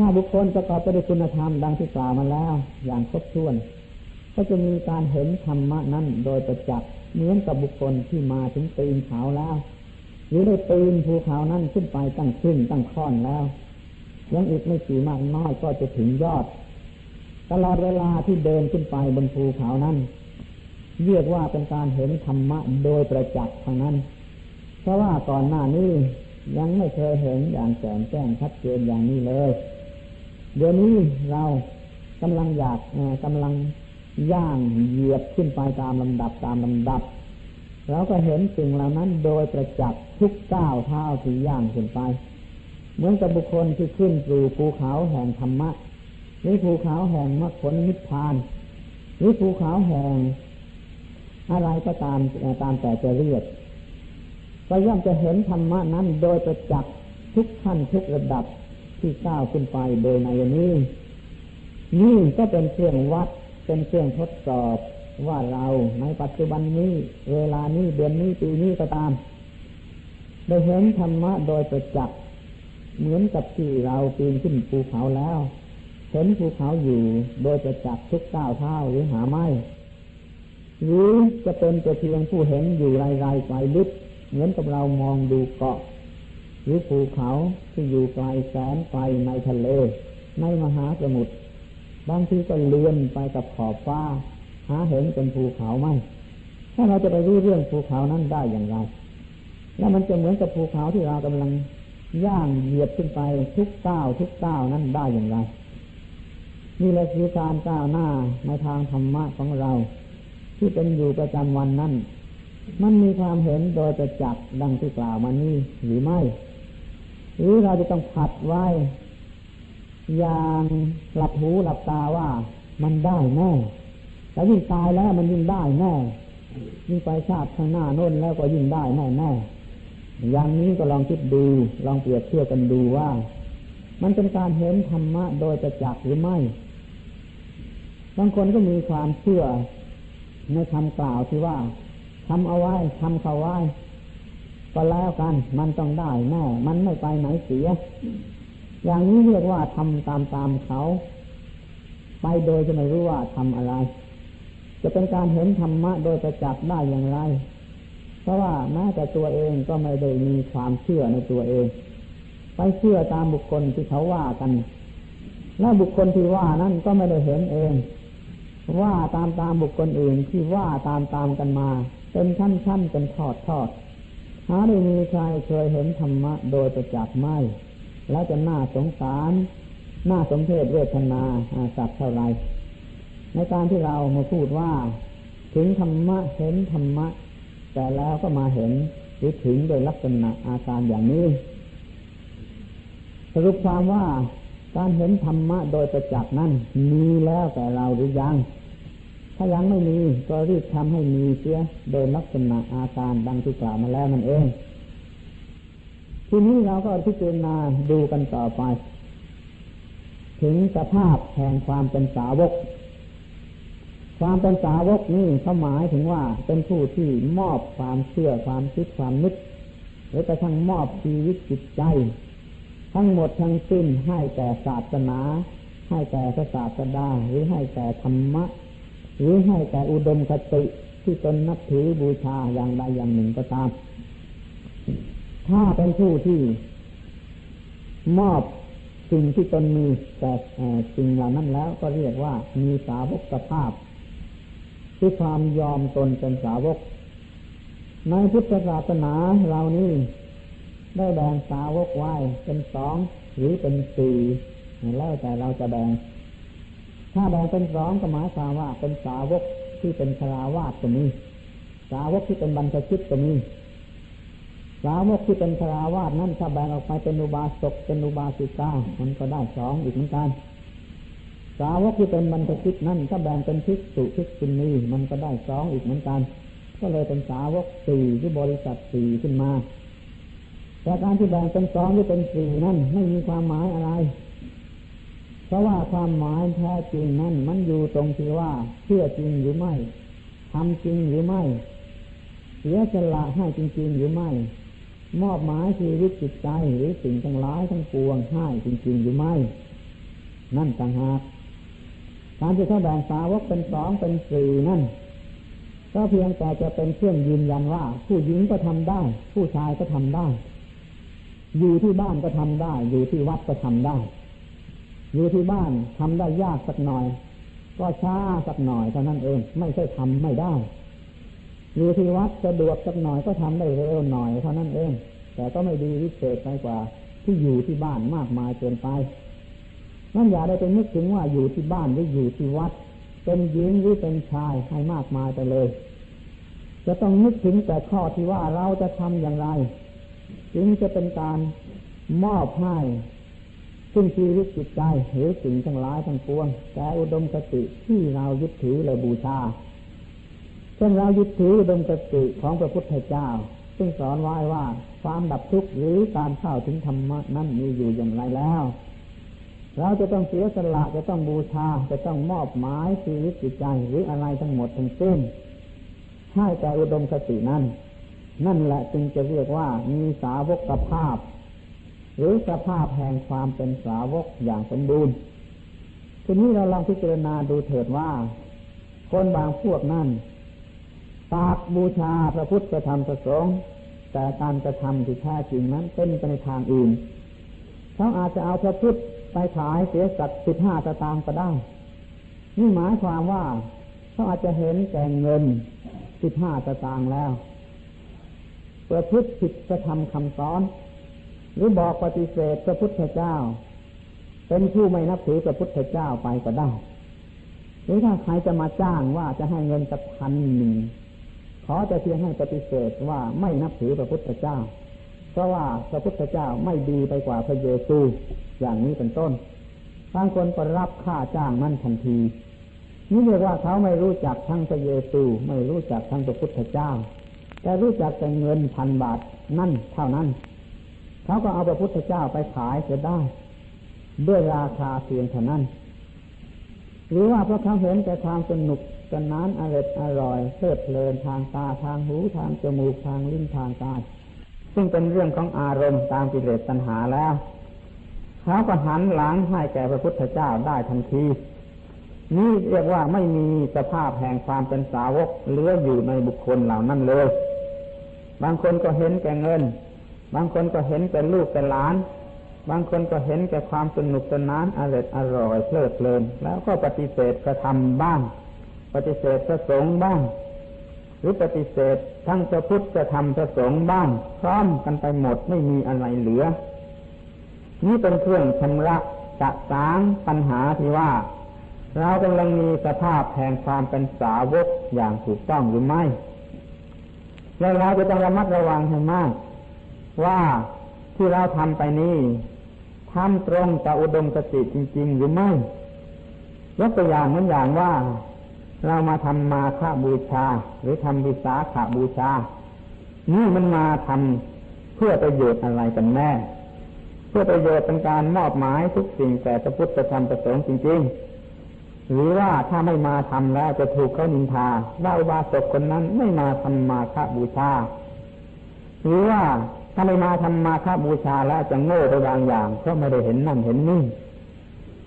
ถ้าบุคคลประกอบไปด้วยคุณธรรมดังที่กล่าวมาแล้ว อย่างครบถ้วน ก็จะมีการเห็นธรรมะนั้นโดยประจักษ์เหมือนกับบุคคลที่มาถึงตีนเขาแล้วหรือได้ปีนภูเขานั้นขึ้นไปตั้งขึ้นตั้งค้อนแล้วยังอีกไม่กี่มากน้อยก็จะถึงยอด ตลอดเวลาที่เดินขึ้นไปบนภูเขานั้นเรียกว่าเป็นการเห็นธรรมะโดยประจักษ์ทางนั้น เพราะว่าก่อนหน้านี้ยังไม่เคยเห็นอย่างแจ่มแจ้งชัดเจนอย่างนี้เลย เดี๋ยวนี้เรากำลังอยากกำลังย่างเหยียบขึ้นไปตามลำดับตามลำดับเราก็เห็นสิ่งเหล่านั้นโดยประจักษ์ทุกก้าวเท้าที่ย่างขึ้นไป เหมือนกับบุคคลที่ขึ้นสู่ภูเขาแห่งธรรมะหรือภูเขาแห่งมรรคผลนิพพานหรือภูเขาแห่ง อะไรก็ตามตามแต่จะเรียกก็ย่อมจะเห็นธรรมะนั้นโดยประจักษ์ทุกขั้นทุกระดับ ที่ก้าวขึ้นไปโดยในนี้นี่ก็เป็นเครื่องวัด เป็นเครื่องทดสอบว่าเราในปัจจุบันนี้ เวลานี้เดือนนี้ปีนี้ก็ตามได้เห็นธรรมะโดยประจักษ์เหมือนกับที่เราปีนขึ้นภูเขาแล้ว เห็นภูเขาอยู่โดยประจักษ์ทุกก้าวเท้าหรือหาไม่ หรือจะเป็นแต่เพียงผู้เห็นอยู่ไรๆไกลลึกเหมือนกับเรามองดูเกาะ หรือภูเขาที่อยู่ไกลแสนไกลในทะเล ในมหาสมุทรบางทีก็เลื่อนไปกับขอบฟ้า หาเห็นเป็นภูเขาไหมถ้าเราจะไปรู้เรื่องภูเขานั้นได้อย่างไร แล้วมันจะเหมือนกับภูเขาที่เรากำลังย่างเหยียบขึ้นไปทุกก้าวทุกก้าวนั้นได้อย่างไรนี่แหละคือการก้าวหน้าในทางธรรมะของเรา ที่เป็นอยู่ประจำวันนั้น มันมีความเห็นโดยประจักษ์ดังที่กล่าวมานี้หรือไม่ หรือเราจะต้องผัดไว้ อย่างหลับหูหลับตาว่ามันได้แน่แต่ยิ่งตายแล้วมันยิ่งได้แน่ยิ่งไปชาติข้างหน้าโน้นแล้วก็ยิ่งได้แน่แน่อย่างนี้ก็ลองคิดดู ลองเปรียบเทียบกันดูว่า มันเป็นการเห็นธรรมะโดยประจักษ์หรือไม่ บางคนก็มีความเชื่อในคำกล่าวที่ว่าทำเอาไว้ทำเขาไว้ ก็แล้วกัน มันต้องได้แน่มันไม่ไปไหนเสีย อย่างนี้เรียกว่าทำตามตามเขา ไปโดยจะไม่รู้ว่าทำอะไร จะเป็นการเห็นธรรมะโดยประจักษ์ได้อย่างไร เพราะว่าแม้แต่ตัวเองก็ไม่ได้มีความเชื่อในตัวเอง ไปเชื่อตามบุคคลที่เขาว่ากันและบุคคลที่ว่านั่นก็ไม่ได้เห็นเอง ว่าตามตามบุคคลอื่นที่ว่าตามตามกันมา เป็นชั้นชั้นเป็นทอดทอด หาได้มีใครเคยเห็นธรรมะโดยประจักษ์ไม่ แล้วจะน่าสงสารน่าสมเพศเวทนาสัตว์เท่าไร ในการที่เรามาพูดว่า ถึงธรรมะเห็นธรรมะ แต่แล้วก็มาเห็นหรือถึงโดยลักษณะอาการอย่างนี้ สรุปความว่าการเห็นธรรมะโดยประจักษ์นั้นมีแล้วแต่เราหรือยัง ถ้ายังไม่มีก็รีบทำให้มีเสียโดยลักษณะอาการดังที่กล่าวมาแล้วนั่นเอง ทีนี้เราก็พิจารณาดูกันต่อไป ถึงสภาพแห่งความเป็นสาวก ความเป็นสาวกนี่เขาหมายถึงว่าเป็นผู้ที่มอบความเชื่อความคิดความนึกหรือกระทั่งมอบชีวิตจิตใจ ทั้งหมดทั้งสิ้นให้แก่ศาสนา ให้แก่พระศาสดาหรือให้แก่ธรรมะ หรือให้แต่อุดมคติที่ตนนับถือบูชาอย่างใดอย่างหนึ่งก็ตาม ถ้าเป็นผู้ที่มอบสิ่งที่ตนมีแต่สิ่งเหล่านั้นแล้วก็เรียกว่ามีสาวกสภาพคือความยอมตนเป็นสาวก ในพุทธศาสนาเรานี้ได้แบ่งสาวกไว้เป็นสองหรือเป็นสี่แล้วแต่เราจะแบ่ง ถ้าแบ่งเป็นสองก็หมายความว่าเป็นสาวกที่เป็นคราวาสก็มีสาวกที่เป็นบรรพชิตก็มีสาวกที่เป็นคราวาสนั้นถ้าแบ่งออกไปเป็นอุบาสกเป็นอุบาสิกามันก็ได้สองอีกเหมือนกันสาวกที่เป็นบรรพชิตนั้นถ้าแบ่งเป็นภิกษุภิกษุณีมันก็ได้สองอีกเหมือนกัน ก็เลยเป็นสาวกสี่ที่บริษัทสี่ขึ้นมาแต่การที่แบ่งเป็นสองหรือเป็นสี่นั้นไม่มีความหมายอะไร เพราะว่าความหมายแท้จริงนั้นมันอยู่ตรงที่ว่าเชื่อจริงหรือไม่ทำจริงหรือไม่ เสียสละให้จริง ๆ หรือไม่ มอบหมายชีวิตจิตใจหรือสิ่งทั้งหลายทั้งปวงให้จริง ๆ หรือไม่ นั่นต่างหากการที่เขาแบ่งสาวกเป็นสองเป็นสี่นั่น ก็เพียงแต่จะเป็นเครื่องยืนยันว่า ผู้หญิงก็ทำได้ ผู้ชายก็ทำได้ อยู่ที่บ้านก็ทำได้ อยู่ที่วัดก็ทำได้ อยู่ที่บ้านทำได้ยากสักหน่อย ก็ช้าสักหน่อยเท่านั้นเอง ไม่ใช่ทำไม่ได้ อยู่ที่วัดสะดวกสักหน่อยก็ทำได้เร็วหน่อยเท่านั้นเอง แต่ก็ไม่ดีวิเศษไปกว่า ที่อยู่ที่บ้านมากมายเกินไปนั่นอย่าได้ไปนึกถึงว่าอยู่ที่บ้านหรืออยู่ที่วัด เป็นหญิงหรือเป็นชายให้มากมายไปเลย จะต้องนึกถึงแต่ข้อที่ว่าเราจะทำอย่างไร จึงจะเป็นการมอบให้ ซึ่งชีวิตจิตใจหรือสิ่งทั้งหลายทั้งปวงแต่อุดมคติที่เรายึดถือและบูชาเช่นเรายึดถืออุดมคติของพระพุทธเจ้า ซึ่งสอนไว้ว่าความดับทุกข์หรือการเข้าถึงธรรมนั้นมีอยู่อย่างไรแล้ว เราจะต้องเสียสละจะต้องบูชาจะต้องมอบหมายชีวิตจิตใจหรืออะไรทั้งหมดทั้งสิ้นให้แก่อุดมคตินั้น นั่นแหละจึงจะเรียกว่ามีสาวกภาพ หรือสภาพแห่งความเป็นสาวกอย่างสมบูรณ์ทีนี้เราลองพิจารณาดูเถิดว่า คนบางพวกนั้นปากบูชาพระพุทธธรรมประสงค์แต่การกระทำที่แท้จริงนั้นเป็นไปในทางอื่นเขาอาจจะเอาพระพุทธไปขายเสียสักสิบห้าตะตางก็ได้ นี่หมายความว่าเขาอาจจะเห็นแก่เงินสิบห้าตะตางแล้วประพฤติผิดจะทำคำสอน หรือบอกปฏิเสธพระพุทธเจ้า เป็นผู้ไม่นับถือพระพุทธเจ้าไปก็ได้ หรือถ้าใครจะมาจ้างว่าจะให้เงินสักพันหนึ่งขอจะเพียงให้ปฏิเสธว่าไม่นับถือพระพุทธเจ้า เพราะว่าพระพุทธเจ้าไม่ดีไปกว่าพระเยซูอย่างนี้เป็นต้นบางคนก็รับค่าจ้างมั่นทันทีนี่เรียกว่าเขาไม่รู้จักทั้งพระเยซูไม่รู้จักทั้งพระพุทธเจ้า แต่รู้จักแต่เงินพันบาทนั่นเท่านั้น เขาก็เอาพระพุทธเจ้าไปขายจะได้ ด้วยราคาเพียงเท่านั้น หรือว่าเพราะเขาเห็นแต่ความสนุกสนานอร่อยอร่อยเพลิดเพลินทางตาทางหูทางจมูกทางลิ้นทางกายซึ่งเป็นเรื่องของอารมณ์ตามกิเลสตัณหาแล้วเขาก็หันหลังให้แก่พระพุทธเจ้าได้ทันทีนี่เรียกว่าไม่มีสภาพแห่งความเป็นสาวกเหลืออยู่ในบุคคลเหล่านั้นเลย บางคนก็เห็นแก่เงิน บางคนก็เห็นแก่ลูกแก่หลาน บางคนก็เห็นแก่ความสนุกสนานอร่อยอร่อยเพลิดเพลิน แล้วก็ปฏิเสธกระทำบ้าง ปฏิเสธพระสงฆ์บ้าง หรือปฏิเสธทั้งพระพุทธจะทำพระสงฆ์บ้าง พร้อมกันไปหมดไม่มีอะไรเหลือ นี่เป็นเครื่องชำระจัดสางปัญหาที่ว่า เรากำลังมีสภาพแห่งความเป็นสาวกอย่างถูกต้องหรือไม่ แล้วเราจะต้องระมัดระวังให้มาก ว่าที่เราทำไปนี้ทำตรงต่ออุดมคติจริง ๆ หรือไม่ยกตัวอย่างเหมือนอย่างว่า เรามาทำมาฆบูชา หรือทำวิสาขาบูชา นี่มันมาทำเพื่อประโยชน์อะไรกันแน่ เพื่อประโยชน์เป็นการมอบหมายทุกสิ่งแต่พระพุทธธรรมประสงค์จริง ๆ หรือว่าถ้าไม่มาทำแล้วจะถูกเขานินทาว่าอุบาสกคนนั้นไม่มาทำมาฆบูชา หรือว่า ถ้าไม่มาทำมาฆบูชาแล้วจะโง่ไปบางอย่างเพราะไม่ได้เห็นนั่นเห็นนี่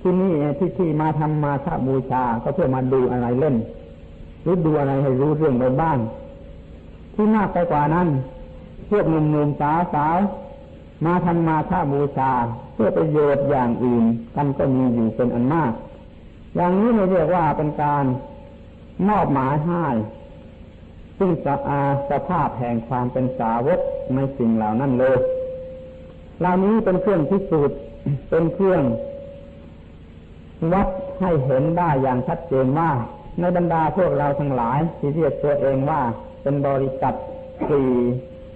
ที่นี่ที่ที่มาทำมาฆบูชาก็เพื่อมาดูอะไรเล่นหรือดูอะไรให้รู้เรื่องไปบ้างที่มากไปกว่านั้น พวกหนุ่มๆสาวมาทำมาท่าบูชา เพื่อประโยชน์อย่างอื่นกันก็มีอยู่เป็นอันมาก อย่างนี้เราเรียกว่าเป็นการมอบหมายให้ซึ่งสภาพแห่งความเป็นสาวก ในสิ่งเหล่านั้นเลยเหล่านี้เป็นเครื่องพิสูจน์เป็นเครื่องวัดให้เห็นได้อย่างชัดเจนว่า ในบรรดาพวกเราทั้งหลาย ที่เรียกตัวเองว่าเป็นบริษัทสี่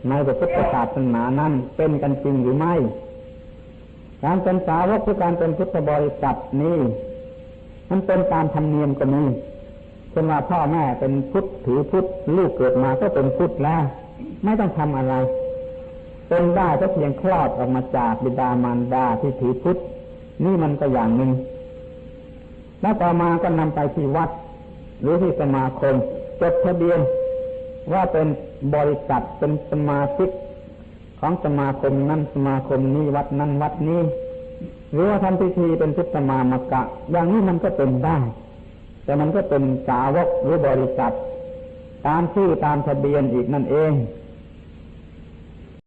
ในพระพุทธศาสนานั้นเป็นกันจริงหรือไม่ การเป็นสาวกคือการเป็นพุทธบริษัทนี้มันเป็นตามธรรมเนียมก็มีเช่นว่าพ่อแม่เป็นพุทธถือพุทธลูกเกิดมาก็เป็นพุทธแล้ว ไม่ต้องทำอะไร เป็นได้ก็เพียงคลอดออกมาจากบิดามารดาที่ถือพุทธนี่มันก็อย่างหนึ่งแล้วต่อมาก็นำไปที่วัด หรือที่สมาคมจดทะเบียนว่าเป็นบริษัทเป็นสมาชิกของสมาคมนั้นสมาคมนี้วัดนั้นวัดนี้ หรือว่าทำพิธีเป็นพุทธมามกะ อย่างนี้มันก็เป็นได้ แต่มันก็เป็นสาวกหรือบริษัท ตามชื่อตามทะเบียนอีกนั่นเอง